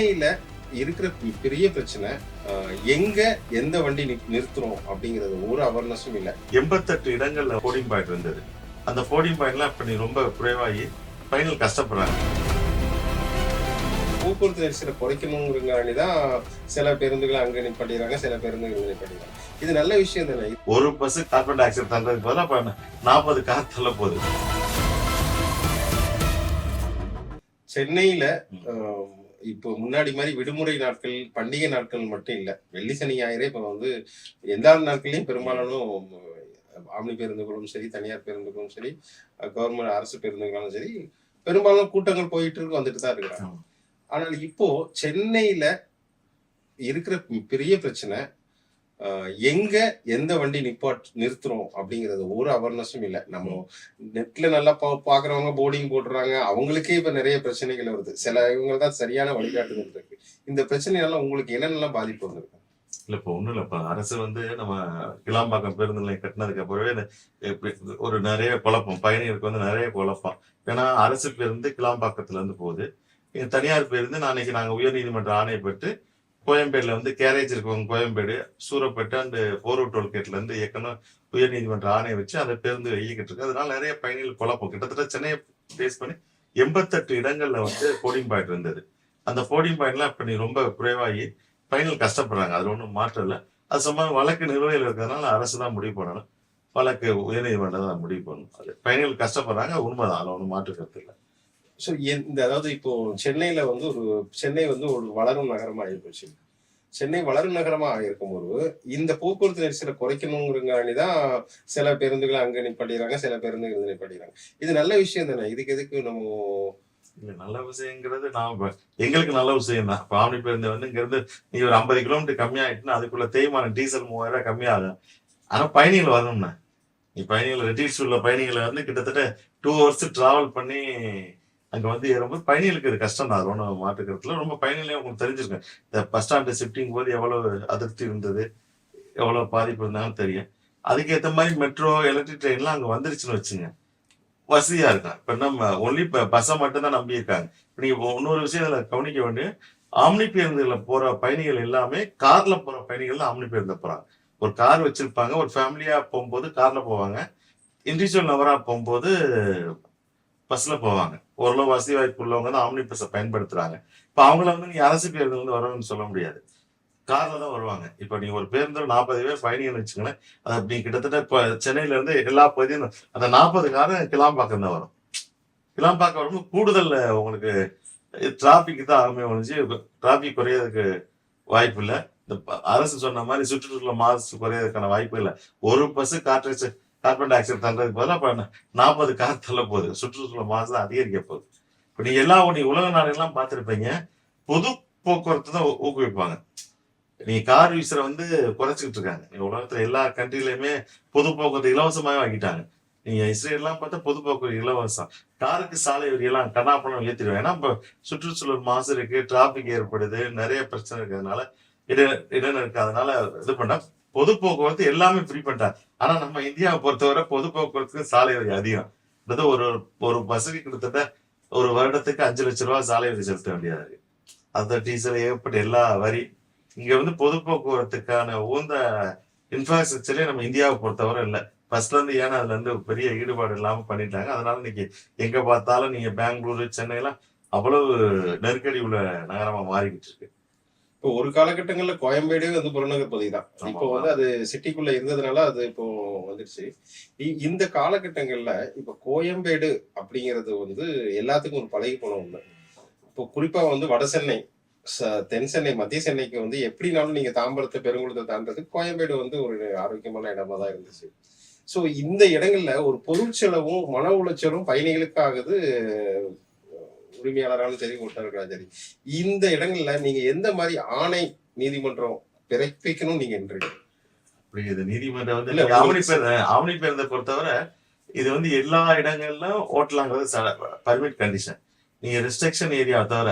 சென்னையில இருக்கிற பெரிய பிரச்சனை எங்க எந்த வண்டி நிறுத்துறோம் அப்படிங்கிறது ஒரு அவேர்னஸும் இல்ல. எண்பத்தெட்டு இடங்கள்ல போடிங் பாயிண்ட் இருந்தது. அந்த போடிங் பாயிண்ட்லாம் இப்ப நீ ரொம்ப குறைவாகி ஃபைனல் கஷ்டப்படுறாங்க. போக்குவரத்து நெரிசலை குறைக்கணுங்கிறங்காண்டி தான் சில பேருந்துகளை அங்க நிப்பாட்டிடுறாங்க சில பேருந்துகள் நிப்பாட்டிடுறாங்க. இது நல்ல விஷயம் தானே? ஒரு பஸ் கார்பன் டை ஆக்சைடு தள்ளுறதுக்கு பதிலாக நாற்பது கார் தள்ள போகுது. சென்னையில இப்போ முன்னாடி மாதிரி விடுமுறை நாட்கள் பண்டிகை நாட்கள் மட்டும் இல்ல வெள்ளி சனி ஞாயிறே இப்ப வந்து எல்லா நாட்களையும் பெரும்பாலானும் ஆம்னி பேருந்துகளும் சரி தனியார் பேருந்துகளும் சரி கவர்மெண்ட் அரசு பேருந்துகளும் சரி பெரும்பாலும் கூட்டங்கள் போயிட்டு இருக்கு வந்துட்டு தான் இருக்கிறாங்க. ஆனால் இப்போ சென்னையில இருக்கிற பெரிய பிரச்சனை எங்க எந்த வண்டி நிப்பாட் நிறுத்துறோம் அப்படிங்கிறது ஒரு அவேர்னஸும் இல்லை. நம்ம நெட்ல நல்லா பா பாக்குறவங்க போர்டிங் போடுறாங்க அவங்களுக்கே இப்ப நிறைய பிரச்சனைகள் வருது. சில இவங்க தான் சரியான வழிகாட்டுதல் இருக்கு. இந்த பிரச்சனையெல்லாம் உங்களுக்கு என்னென்னலாம் பாதிப்பு வந்திருக்கு? இல்ல இப்ப ஒண்ணும் இல்ல. இப்ப அரசு வந்து நம்ம கிளாம்பாக்கம் பேருந்து நிலையம் கட்டினதுக்கு அப்புறமே ஒரு நிறைய குழப்பம். பயணிகளுக்கு வந்து நிறைய குழப்பம். ஏன்னா அரசு பேருந்து கிளாம்பாக்கத்துல இருந்து போகுது. தனியார் பேருந்து நான் அன்னைக்கு நாங்க உயர்நீதிமன்ற ஆணையை பெற்று கோயம்பேடுல வந்து கேரேஜ் இருக்கவங்க கோயம்பேடு சூரப்பேட்டை அண்டு போரூர் டோல்கேட்ல இருந்து இயக்கணும் உயர்நீதிமன்ற ஆணையை வச்சு அந்த பேருந்து இயக்கிட்டு இருக்கு. அதனால நிறைய பயணிகள் குழப்பம் கிட்டத்தட்ட சென்னையை பேஸ் பண்ணி எண்பத்தெட்டு இடங்கள்ல வந்து போடிங் பாயிண்ட் இருந்தது. அந்த போடிங் பாயிண்ட்லாம் இப்ப நீ ரொம்ப குறைவாகி ஃபைனல் கஷ்டப்படுறாங்க. அது ஒன்றும் மாற்றம் இல்லை. அது சம்பந்தம் வழக்கு நிலுவையில் இருக்கிறதுனால அரசு தான் முடிவு பண்ணணும். வழக்கு உயர்நீதிமன்றம் தான் முடிவு பண்ணணும். அது ஃபைனல் கஷ்டப்படுறாங்க. உண்மைதான். அதில் ஒன்றும் மாற்று கருத்து இல்லை. ஸோ இந்த அதாவது இப்போ சென்னையில வந்து ஒரு சென்னை வந்து ஒரு வளரும் நகரமா ஆகிப்போச்சு சென்னை வளரும் நகரமா ஒரு இந்த போக்குவரத்து நெரிசலை குறைக்கணுங்கிறங்காண்டி தான் சில பேருந்துகளை அங்க நிப்பாட்டிடுறாங்க சில பேருந்துகள் இருந்து நிப்பாட்டிடுறாங்க. இது நல்ல விஷயம் தானே? இதுக்கு எதுக்கு நம்ம நல்ல விஷயங்கிறது நான் எங்களுக்கு நல்ல விஷயம் தான். இப்போ ஆம்னி பேருந்து வந்து இங்கேருந்து நீ ஒரு ஐம்பது கிலோமீட்டர் கம்மியாயிட்டுனா அதுக்குள்ள தேய்மானம் டீசல் மூவாயிரம் ரூபாய் கம்மியாகும் ஆனால் பயணிகள் வரணும்னா நீ பயணிகள் ரெட்டில்ஸ் உள்ள பயணிகளை வந்து கிட்டத்தட்ட டூ ஹவர்ஸ் டிராவல் பண்ணி அங்க வந்து ஏறும்போது பயணிகளுக்கு இது கஷ்டம் தான் அது மாட்டுக்கிறதுல ரொம்ப பயணிகளே உங்களுக்கு தெரிஞ்சிருக்கேன் இந்த பஸ் ஸ்டாண்டு ஷிஃப்டிங் போது எவ்வளவு அதிருப்தி இருந்தது? எவ்வளவு பாதிப்பு இருந்தாலும் தெரியும். அதுக்கேற்ற மாதிரி மெட்ரோ எலக்ட்ரிக் ட்ரெயின்லாம் அங்க வந்துருச்சுன்னு வச்சுங்க. வசதியா இருக்கும் இப்ப நம்ம ஒன்லி இப்போ பஸ்ஸை மட்டும் தான் நம்பி இருக்காங்க. இப்ப நீங்க இன்னொரு விஷயம் அதில் கவனிக்க வேண்டிய ஆம்னி பேருந்துல போற பயணிகள் எல்லாமே கார்ல போற பயணிகள் தான் ஆம்னி பேருந்து போறாங்க. ஒரு கார் வச்சிருப்பாங்க ஒரு ஃபேமிலியா போகும்போது கார்ல போவாங்க. இண்டிவிஜுவல் நபரா போகும்போது பஸ்ல போவாங்க. ஓரளவு வசதி வாய்ப்பு உள்ளவங்க தான் ஆம்னி பஸ்ஸை பயன்படுத்துறாங்க. இப்ப அவங்கள வந்து நீங்க அரசு பேருந்து வந்து வரணும்னு சொல்ல முடியாது. கார்ல தான் வருவாங்க. இப்ப நீங்க ஒரு பேருந்து நாற்பது பேர் பயணிகள் வச்சுங்களேன் அது நீ கிட்டத்தட்ட இப்ப சென்னையில இருந்து எல்லா பகுதியும் அந்த நாற்பது காரம் கிளாம்பாக்கம் தான் வரும். கிளாம்பாக்கம் வரும்போது கூடுதல் உங்களுக்கு டிராஃபிக் தான் ஆகுமே ஒழிஞ்சு டிராபிக் குறையறதுக்கு வாய்ப்பு இல்லை. இந்த அரசு சொன்ன மாதிரி சுற்றுச்சூழல் மாசு குறையிறதுக்கான வாய்ப்பு இல்லை. ஒரு பஸ் காற்று கார்பன் டை ஆக்சைடு தள்ளுறதுக்கு பதிலாக இப்ப நாற்பது கார் தள்ள போகுது. சுற்றுச்சூழல் மாசு தான் அதிகரிக்க போகுது. இப்போ நீங்க எல்லா உடைய உலக நாடுகள்லாம் பார்த்துருப்பீங்க பொது போக்குவரத்து தான் ஊக்குவிப்பாங்க. நீங்க கார் யூஸரை வந்து குறைச்சிக்கிட்டு இருக்காங்க. நீங்க உலகத்துல எல்லா கண்ட்ரிலையுமே பொது போக்குவரத்து இலவசமாக வாங்கிட்டாங்க. நீங்க இஸ்ரேல்லாம் பார்த்தா பொது போக்குவரத்து இலவசம். காருக்கு சாலை வரியெல்லாம் கண்ணாப்பணம் ஏற்றிடுவேன் ஏன்னா இப்போ சுற்றுச்சூழல் மாசு இருக்கு டிராபிக் ஏற்படுது நிறைய பிரச்சனை இருக்கிறதுனால இட இடம் இருக்காதனால இது பண்ணா பொது போக்குவரத்து எல்லாமே ஃப்ரீ பண்ணிட்டாங்க ஆனா நம்ம இந்தியாவை பொறுத்தவரை பொது போக்குவரத்துக்கு சாலை வரி அதிகம். அதாவது ஒரு ஒரு பஸ்ஸுக்கு கிட்டத்தட்ட ஒரு வருடத்துக்கு அஞ்சு லட்ச ரூபாய் சாலை வரி செலுத்த வேண்டியதா இருக்கு. அந்த டீசல் ஏகப்பட்ட எல்லா வரி. இங்க வந்து பொது போக்குவரத்துக்கான உகந்த இன்ஃப்ராஸ்ட்ரக்சரே நம்ம இந்தியாவை பொறுத்தவரை இல்லை. ஃபர்ஸ்ட்ல இருந்து ஏன்னா அதுல இருந்து பெரிய ஈடுபாடு இல்லாம பண்ணிட்டாங்க? அதனால இன்னைக்கு எங்க பார்த்தாலும் நீங்க பெங்களூரு சென்னைலாம் அவ்வளவு நெருக்கடி உள்ள நகரமா மாறிக்கிட்டு இருக்கு. இப்போ ஒரு காலகட்டங்கள்ல கோயம்பேடே வந்து புறநகர் பகுதி தான். இப்போ வந்து அது சிட்டிக்குள்ள இருந்ததுனால அது இப்போ வந்துருச்சு இ- இந்த காலகட்டங்கள்ல இப்போ கோயம்பேடு அப்படிங்கிறது வந்து எல்லாத்துக்கும் ஒரு பழகி போன ஒண்ணு. இப்போ குறிப்பா வந்து வட சென்னை ச- தென் சென்னை மத்திய சென்னைக்கு வந்து எப்படினாலும் நீங்க தாம்பரத்தை பெருங்குளத்தை தாண்டதுக்கு கோயம்பேடு வந்து ஒரு ஆரோக்கியமான இடமா தான் இருந்துச்சு. ஸோ இந்த இடங்கள்ல ஒரு பொருட்செலவும் மன உளைச்சலும் பயணிகளுக்கு ஆகுது உரிமையாளராலும் சரி ஓட்டுநர்களாலும் சரி. இந்த இடங்கள்ல நீங்க எந்த மாதிரி ஆணை நீதிமன்றம் பிறப்பிக்கணும் நீங்க என்றீங்க அப்படி இது நீதிமன்றம் வந்து இல்ல, ஆவணி பேர் ஆவணி பேருந்தை பொறுத்தவரை இது வந்து எல்லா இடங்கள்லும் ஓட்டலாங்கிறது பர்மிட் கண்டிஷன் நீங்க ரெஸ்ட்ரிக்ஷன் ஏரியா தவிர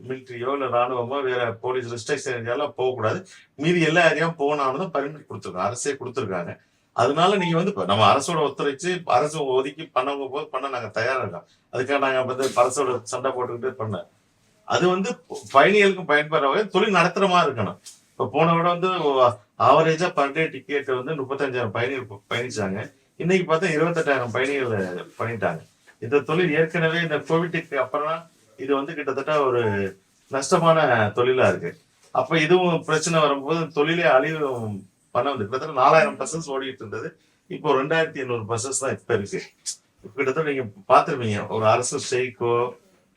மிலிட்ரியோ இல்ல ராணுவமோ வேற போலீஸ் ரெஸ்ட்ரிக்ஷன் ஏரியாலாம் போகக்கூடாது. மீதி எல்லா ஏரியாவும் போனாலும் தான் பர்மிட் கொடுத்துருக்காங்க அரசே கொடுத்துருக்காங்க. அதனால நீங்க வந்து நம்ம அரசோட ஒத்துழைச்சு அரசு ஒதுக்கி பண்ணவங்க போது பண்ண நாங்க தயாரா இருக்கோம். அதுக்காக நாங்க வந்து அரசோட சண்டை போட்டுக்கிட்டு பண்ண. அது வந்து பயணிகளுக்கும் பயன்படுற வகையில் தொழில் நடத்துற மாதிரி இருக்கணும். இப்ப போன விட வந்து ஆவரேஜா பர் டே டிக்கெட் வந்து முப்பத்தஞ்சாயிரம் பயணிகள் பயணிச்சாங்க. இன்னைக்கு பார்த்தா இருபத்தெட்டாயிரம் பயணிகள் பண்ணிட்டாங்க. இந்த தொழில் ஏற்கனவே இந்த கோவிட்டுக்கு அப்புறம் இது வந்து கிட்டத்தட்ட ஒரு நஷ்டமான தொழிலா இருக்கு. அப்ப இதுவும் பிரச்சனை வரும்போது தொழிலே அழிவு பண்ண வந்து கிட்டத்தட்ட நாலாயிரம் பஸ்ஸஸ் ஓடிட்டு இருந்தது. இப்போ ரெண்டாயிரத்தி எண்ணூறு பஸ்ஸஸ் தான் இப்ப இருக்கு. கிட்டத்தட்ட நீங்க பார்த்துருப்பீங்க ஒரு அரசு ஸ்ட்ரைக்கோ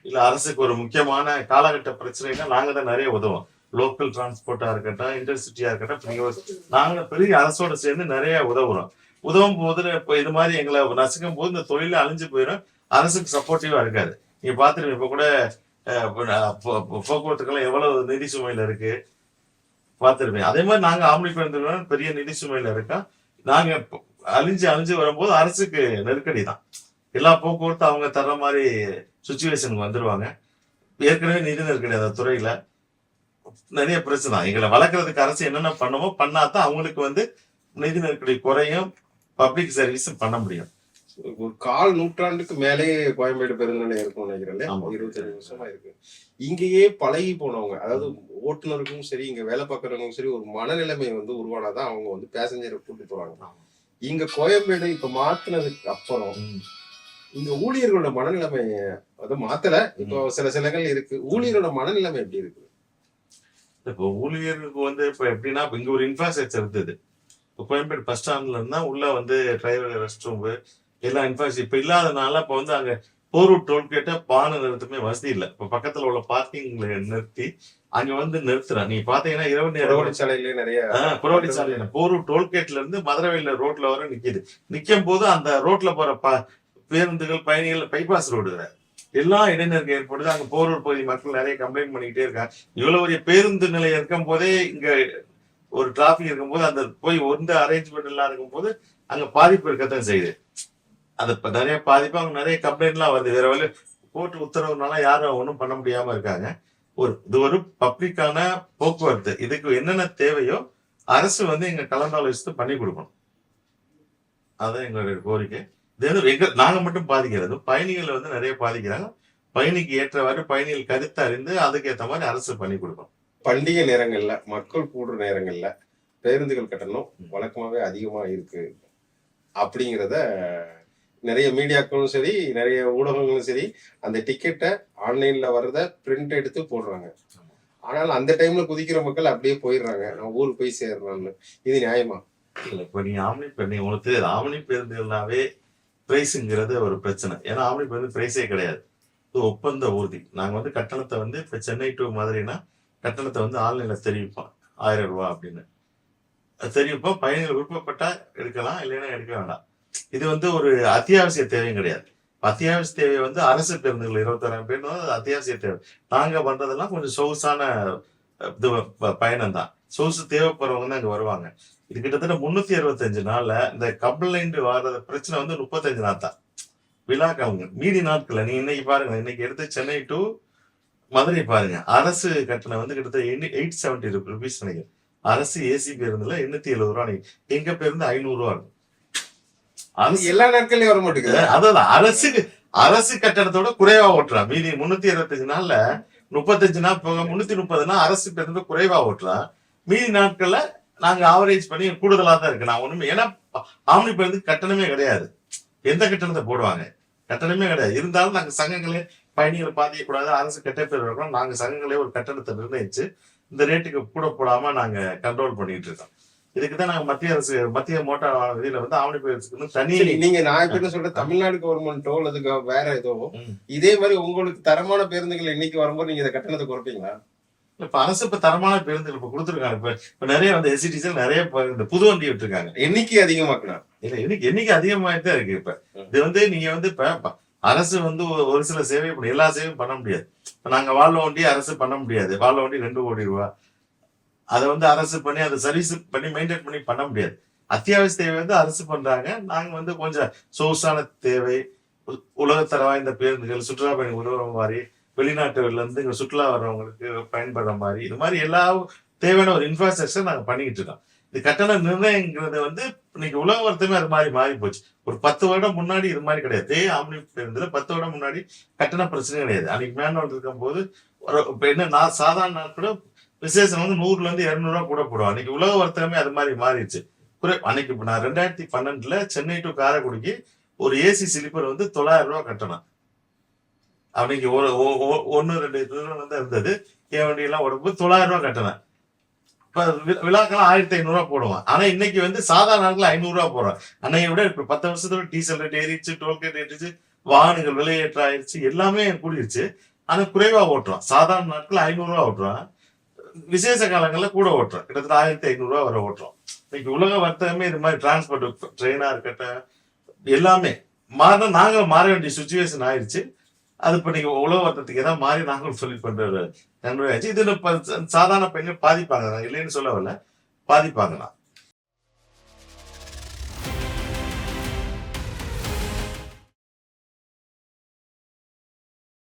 இல்ல அரசுக்கு ஒரு முக்கியமான காலகட்ட பிரச்சனைனா நாங்க தான் நிறைய உதவும் லோக்கல் டிரான்ஸ்போர்ட்டா இருக்கட்டும் இன்டர்சிட்டியா இருக்கட்டும் இப்ப நீங்க நாங்க பெரிய அரசோட சேர்ந்து நிறைய உதவுறோம். உதவும் போது இப்போ இது மாதிரி எங்களை நசுக்கும் போது இந்த தொழில அழிஞ்சு போயிடும் அரசுக்கு சப்போர்ட்டிவா இருக்காது. நீங்க பாத்துருங்க இப்ப கூட போக்குவரத்துக்கெல்லாம் எவ்வளவு நிதி சுமையில இருக்கு. பார்த்துருப்பேன். அதே மாதிரி நாங்க ஆம்பளை பேருந்துகள் பெரிய நிதி சுமையில இருக்கா? நாங்க அழிஞ்சு அழிஞ்சு வரும்போது அரசுக்கு நெருக்கடி தான். எல்லா போக்குவரத்து அவங்க தர்ற மாதிரி சுச்சுவேஷனுக்கு வந்துருவாங்க. ஏற்கனவே நிதி நெருக்கடி அந்த துறையில. நிறைய பிரச்சனை தான். எங்களை வளர்க்கறதுக்கு அரசு என்னென்ன பண்ணுமோ பண்ணாதான் அவங்களுக்கு வந்து நிதி நெருக்கடி குறையும் பப்ளிக் சர்வீஸும் பண்ண முடியும். ஒரு கால் நூற்றாண்டுக்கு மேலே கோயம்பேடு பேருந்து நிலையம் இருக்கும்னு நினைக்கிறேன். இருபத்தஞ்சு வருஷமா இருக்கு. இங்கேயே பழகி போனவங்க அதாவது ஓட்டுநருக்கும் சரி இங்க வேலை பார்க்கறவங்களுக்கும் சரி ஒரு மனநிலைமை வந்து உருவானாதான் அவங்க வந்து பேசஞ்சரை கூட்டிட்டு போறாங்க. இங்க கோயம்பேடு இப்ப மாத்துனதுக்கு அப்புறம். இங்க ஊழியர்களோட மனநிலைமை அது மாத்தல. இப்போ சில சிலங்கள் இருக்கு. ஊழியரோட மனநிலைமை எப்படி இருக்கு? இப்போ ஊழியருக்கு வந்து இப்போ எப்படின்னா இப்ப இங்க ஒரு இன்ஃப்ராஸ்ட்ரக்சர் இருந்தது. இப்போ கோயம்பேடு பஸ் ஸ்டாண்ட்ல இருந்தா உள்ள வந்து டிரைவர் ரெஸ்ட் ரூம் எல்லா இன்ஃப்ராஸ்ட்ரக்சர் இப்போ இல்லாதனால இப்போ வந்து அங்க போரூர் டோல்கேட்டை பானை நிறுத்தமே வசதி இல்லை. இப்போ பக்கத்துல உள்ள பார்க்கிங்ல நிறுத்தி அங்க வந்து நிறுத்துறேன் நீ பாத்தீங்கன்னா இரவு நேரம் புறவழிச்சாலையிலே நிறைய புறவழி சாலையில போரூர் டோல்கேட்ல இருந்து மதுரவையில ரோட்ல வர நிக்குது. நிக்கும் போது அந்த ரோட்ல போற ப- பேருந்துகள் பயணிகள் பைபாஸ் ரோடு. எல்லா இடைநெருக்கம் ஏற்படுது. அங்க போரூர் பகுதி மக்கள் நிறைய கம்ப்ளைண்ட் பண்ணிக்கிட்டே இருக்காங்க இவ்வளவு பெரிய பேருந்து நிலையம் இருக்கும் போதே இங்க ஒரு டிராபிக் இருக்கும்போது அந்த போய் எந்த அரேஞ்ச்மெண்ட் எல்லாம் இருக்கும்போது அங்க பாதிப்பு இருக்கத்தான் செய்யுது. அது இப்ப நிறைய பாதிப்பு அவங்க நிறைய கம்ப்ளைண்ட்லாம் வருது. வேற வழி கோர்ட் உத்தரவுனால யாரும் ஒன்றும் பண்ண முடியாம இருக்காங்க. ஒரு இது ஒரு பப்ளிக்கான போக்குவரத்து. இதுக்கு என்னென்ன தேவையோ அரசு வந்து எங்க கலந்தாலோசித்து பண்ணி கொடுக்கணும். அதான் எங்களுடைய கோரிக்கை. இது வந்து எங்க நாங்க மட்டும் பாதிக்கிறது. பயணிகள் வந்து நிறைய பாதிக்கிறாங்க. பயணிக்கு ஏற்றவாறு பயணிகள் கருத்து அறிந்து அதுக்கேற்ற மாதிரி அரசு பண்ணி கொடுக்கணும். பண்டிகை நேரங்கள்ல மக்கள் கூடுற நேரங்கள்ல பேருந்துகள் கட்டணம். வழக்கமாகவே அதிகமாக இருக்கு. அப்படிங்கிறத நிறைய மீடியாக்களும் சரி நிறைய ஊடகங்களும் சரி அந்த டிக்கெட்டை ஆன்லைன்ல வர்றத பிரிண்ட் எடுத்து போடுறாங்க. ஆனால் அந்த டைம்ல குதிக்கிற மக்கள் அப்படியே போயிடுறாங்க. நான் ஊருக்கு போய் சேர்றான்னு. இது நியாயமா? இல்ல இப்ப நீங்க ஆம்னி பேருந்து உங்களுக்கு தெரியாது. ஆம்னி பேருந்துனாவே பிரைஸுங்கிறது ஒரு பிரச்சனை. ஏன்னா ஆம்னி பேருந்து பிரைஸே கிடையாது. ஒப்பந்த ஊர்தி. நாங்க வந்து கட்டணத்தை வந்து இப்ப சென்னை டு மாதிரினா கட்டணத்தை வந்து ஆன்லைன்ல தெரிவிப்போம். ஆயிரம் ரூபாய் அப்படின்னு. அது தெரிவிப்போம். பயணிகள் விருப்பப்பட்டா எடுக்கலாம் இல்லைன்னா எடுக்க வேண்டாம். இது வந்து ஒரு அத்தியாவசிய தேவையும் கிடையாது. அத்தியாவசிய தேவை வந்து அரசு பேருந்துகள் இருபத்தாறாயிரம் பேருந்து அத்தியாவசிய தேவை. நாங்க பண்றதெல்லாம் கொஞ்சம் சொகுசான இது ப- பயணம் தான் சொகுசு தேவைப்படுறவங்க தான் இங்க வருவாங்க. இது கிட்டத்தட்ட முன்னூத்தி அறுபத்தஞ்சு நாள்ல இந்த கம்ப்ளைண்ட் வர்றது பிரச்சனை வந்து முப்பத்தஞ்சு நாள் தான். விழாக்கு அவங்க மீதி நாட்கள்ல நீ இன்னைக்கு பாருங்க இன்னைக்கு எடுத்து சென்னை டு மதுரை பாருங்க. அரசு கட்டணம் வந்து கிட்டத்தட்ட எயிட் செவன்டி ருபீஸ் நினைக்கிறேன். அரசு ஏசி பேருந்துல எண்ணூத்தி எழுபது ரூபா நினைக்கிறேன். எங்க பேருந்து ஐநூறு ரூபா இருக்கும். அது எல்லா நாட்கள்லயும் வர மாட்டேங்குது. அதான் அரசு அரசு கட்டணத்தோட குறைவா ஓட்டுறான் மீதி முன்னூத்தி அறுபத்தஞ்சு நாள்ல முப்பத்தஞ்சு நாள் போக முன்னூத்தி முப்பதுனா அரசு பேருந்து குறைவா ஓட்டுறான் மீதி நாட்கள்ல நாங்க ஆவரேஜ் பண்ணி கூடுதலா தான் இருக்கு. நான் ஒண்ணுமே ஏன்னா ஆம்னி பேருந்து கட்டணமே கிடையாது. எந்த கட்டணத்தை போடுவாங்க? கட்டணமே கிடையாது. இருந்தாலும் நாங்க சங்கங்களே பயணிகளை பாதிக்கக்கூடாது. அரசு கெட்ட பேர் இருக்கணும் நாங்க சங்கங்களே ஒரு கட்டணத்தை நிர்ணயிச்சு இந்த ரேட்டுக்கு கூட போடாம நாங்க கண்ட்ரோல் பண்ணிட்டு இருக்கோம். இதுக்கு தான் நாங்க மத்திய அரசு மத்திய மோட்டார் வாகன வந்து ஆவணி பேருந்துக்கு தனி நீங்க நான் இப்ப என்ன சொல்றேன்? தமிழ்நாடு கவர்மெண்ட்டோ அல்லது வேற ஏதோ. இதே மாதிரி உங்களுக்கு தரமான பேருந்துகள் இன்னைக்கு வரும்போது நீங்க இந்த கட்டணத்தை குறைப்பீங்களா? இப்ப அரசு இப்ப தரமான பேருந்துகள் இப்ப கொடுத்துருக்காங்க. இப்ப இப்ப நிறைய வந்து எஸ்சிடிசல் நிறைய இப்ப இந்த புது வண்டி விட்டுருக்காங்க. எண்ணிக்கை அதிகமாக்குனா இல்ல இன்னைக்கு எண்ணிக்கை அதிகமாயிட்டு தான் இருக்கு இப்ப. இது வந்து நீங்க வந்து இப்ப அரசு வந்து ஒரு- சில சேவை எல்லா சேவையும் பண்ண முடியாது. இப்ப நாங்க வாழ வண்டி அரசு பண்ண முடியாது. வாழ வண்டி ரெண்டு கோடி ரூபாய் அதை வந்து அரசு பண்ணி அதை சர்வீஸ் பண்ணி மெயின்டைன் பண்ணி பண்ண முடியாது. அத்தியாவசிய தேவை வந்து அரசு பண்றாங்க. நாங்க வந்து கொஞ்சம் சொகுசான தேவை. உ- உலகத்தர வாய்ந்த பேருந்துகள் சுற்றுலா பயணிகள் உதவுற மாதிரி வெளிநாட்டுல இருந்து இங்க சுற்றுலா வர்றவங்களுக்கு பயன்படுற மாதிரி இது மாதிரி எல்லா தேவையான ஒரு இன்ஃப்ராஸ்ட்ரக்சர் நாங்க பண்ணிக்கிட்டு இருக்கோம். இது கட்டண நிர்ணயங்கிறது வந்து இன்னைக்கு உலக வருத்தமே அது மாதிரி மாறி போச்சு. ஒரு பத்து வருடம் முன்னாடி இது மாதிரி கிடையாது. தே ஆம்னி பேருந்துல பத்து வருடம் முன்னாடி கட்டண பிரச்சனை கிடையாது. அன்னைக்கு மேனுவல் இருக்கும்போது ஒரு என்ன நான் சாதாரண நாட்கள விசேஷம் வந்து நூறுல இருந்து இருநூறுவா கூட போடுவோம் அன்னைக்கு உலக வர்த்தகமே அது மாதிரி மாறிடுச்சு. குறை அன்னைக்கு இப்ப நான் ரெண்டாயிரத்தி பன்னெண்டுல சென்னை டு காரைக்குடிக்கு ஒரு ஏசி ஸ்லீப்பர் வந்து தொள்ளாயிரம் ரூபா கட்டணும். அன்னைக்கு ஒரு ஒ- ரெண்டு தூரம் வந்து இருந்தது. என் வண்டியெல்லாம் உடம்பு தொள்ளாயிரம் ரூபா கட்டினேன் இப்ப விழாக்கெல்லாம் ஆயிரத்தி ஐநூறுரூவா ரூபாய் போடுவான். ஆனா இன்னைக்கு வந்து சாதாரண நாட்கள் ஐநூறுரூவா ரூபாய் போடுறான். அன்னைய விட இப்ப பத்து வருஷத்துல டீசல் ரேட் ஏறிச்சு டோல்கேட் ஏறிச்சு வாகனங்கள் விலையேற்றம் ஆயிடுச்சு எல்லாமே கூடிருச்சு. ஆனா குறைவா ஓட்டுறான். சாதாரண நாட்கள் ஐநூறுரூவா ஓட்டுறான். விசேஷ காலங்களில் கூட ஓட்டுறோம். கிட்டத்தட்ட ஆயிரத்தி ஐநூறுரூவா வரை ஓட்டுறோம். இன்னைக்கு உலக வர்த்தகமே இது மாதிரி டிரான்ஸ்போர்ட் ட்ரெயினாக இருக்கட்டும் எல்லாமே மாறினா நாங்கள் மாற வேண்டிய சுச்சுவேஷன் ஆயிடுச்சு அது இப்போ நீங்கள் உலக வர்த்தகத்துக்கு ஏதாவது மாறி நாங்களும் சொல்லி பண்ணுற ஒரு நன்மை ஆச்சு சாதாரண பெண்கள் பாதிப்பாங்க நான் இல்லைன்னு சொல்ல வரல. பாதிப்பாங்க தான்